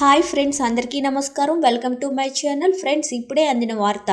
Hi friends అందరికీ నమస్కారం. Welcome to my channel. Friends ఇప్పుడే అందిన వార్త.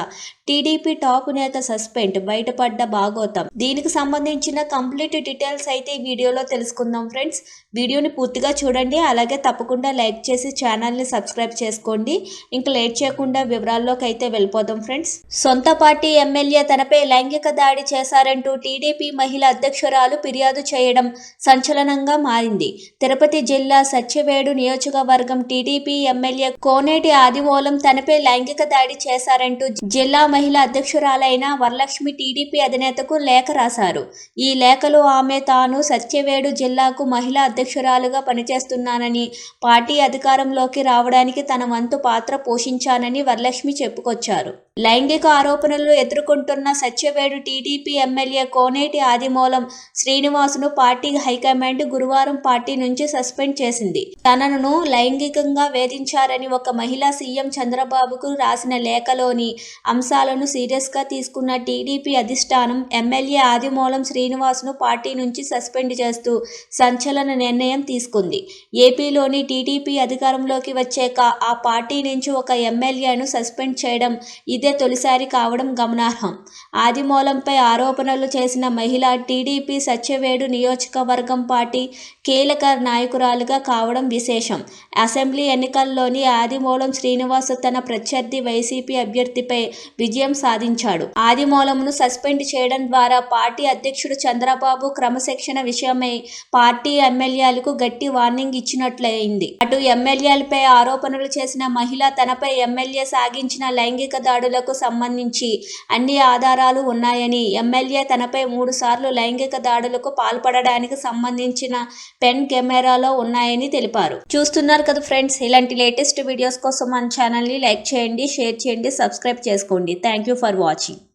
టీడీపీ టాప్ నేత సస్పెండ్ బయటపడ్డ భాగోతం. దీనికి సంబంధించిన కంప్లీట్ డీటెయిల్స్ అయితే ఈ వీడియోలో తెలుసుకుందాం ఫ్రెండ్స్. వీడియోని పూర్తిగా చూడండి అలాగే తప్పకుండా లైక్ చేసి ఛానల్ని సబ్స్క్రైబ్ చేసుకోండి. ఇంకా లేట్ చేయకుండా వివరాల్లోకి అయితే వెళ్ళిపోదాం ఫ్రెండ్స్. సొంత పార్టీ ఎమ్మెల్యే తనపై లైంగిక దాడి చేశారంటూ టీడీపీ మహిళ అధ్యక్షురాలు ఫిర్యాదు చేయడం సంచలనంగా మారింది. తిరుపతి జిల్లా సత్యవేడు నియోజకవర్గం TD TDP MLA Koneti Adimulam తనపై లైంగిక దాడి చేశారంటూ జిల్లా మహిళా అధ్యక్షురాలైన వరలక్ష్మి టీడీపీ అధినేతకు లేఖ రాశారు. ఈ లేఖలో ఆమె తాను సత్యవేడు జిల్లాకు మహిళా అధ్యక్షురాలుగా పనిచేస్తున్నానని పార్టీ అధికారంలోకి రావడానికి తన వంతు పాత్ర పోషించానని వరలక్ష్మి చెప్పుకొచ్చారు. లైంగిక ఆరోపణలు ఎదుర్కొంటున్న సత్యవేడు టీడీపీ ఎమ్మెల్యే కోనేటి ఆదిమూలం శ్రీనివాసును పార్టీ హైకమాండ్ గురువారం పార్టీ నుంచి సస్పెండ్ చేసింది. తనను లైంగికంగా వేధించారని ఒక మహిళా సీఎం చంద్రబాబుకు రాసిన లేఖలోని అంశాలను సీరియస్గా తీసుకున్న టీడీపీ అధిష్టానం ఎమ్మెల్యే ఆదిమూలం శ్రీనివాసును పార్టీ నుంచి సస్పెండ్ చేస్తూ సంచలన నిర్ణయం తీసుకుంది. ఏపీలోని టీడీపీ అధికారంలోకి వచ్చాక ఆ పార్టీ నుంచి ఒక ఎమ్మెల్యేను సస్పెండ్ చేయడం ఇదే తొలిసారి కావడం గమనార్హం. ఆదిమూలంపై ఆరోపణలు చేసిన మహిళ టీడీపీ సత్యవేడు నియోజకవర్గం పార్టీ కీలక నాయకురాలుగా కావడం విశేషం. అసెంబ్లీ ఎన్నికల్లోని ఆదిమూలం శ్రీనివాస్ తన ప్రత్యర్థి వైసీపీ అభ్యర్థిపై విజయం సాధించాడు. ఆదిమూలంను సస్పెండ్ చేయడం ద్వారా పార్టీ అధ్యక్షుడు చంద్రబాబు క్రమశిక్షణ విషయమై పార్టీ ఎమ్మెల్యేలకు గట్టి వార్నింగ్ ఇచ్చినట్లయింది. అటు ఎమ్మెల్యేలపై ఆరోపణలు చేసిన మహిళ తనపై ఎమ్మెల్యే సాగించిన లైంగిక దాడులకు సంబంధించి అన్ని ఆధారాలు ఉన్నాయని ఎమ్మెల్యే తనపై మూడు సార్లు లైంగిక దాడులకు పాల్పడడానికి సంబంధించిన పెన్ కెమెరాలో ఉన్నాయని తెలిపారు. చూస్తున్నారు కదా ఫ్రెండ్స్ ఇలాంటి లేటెస్ట్ వీడియోస్ కోసం మన ఛానల్ని లైక్ చేయండి షేర్ చేయండి సబ్స్క్రైబ్ చేసుకోండి. Thank you for watching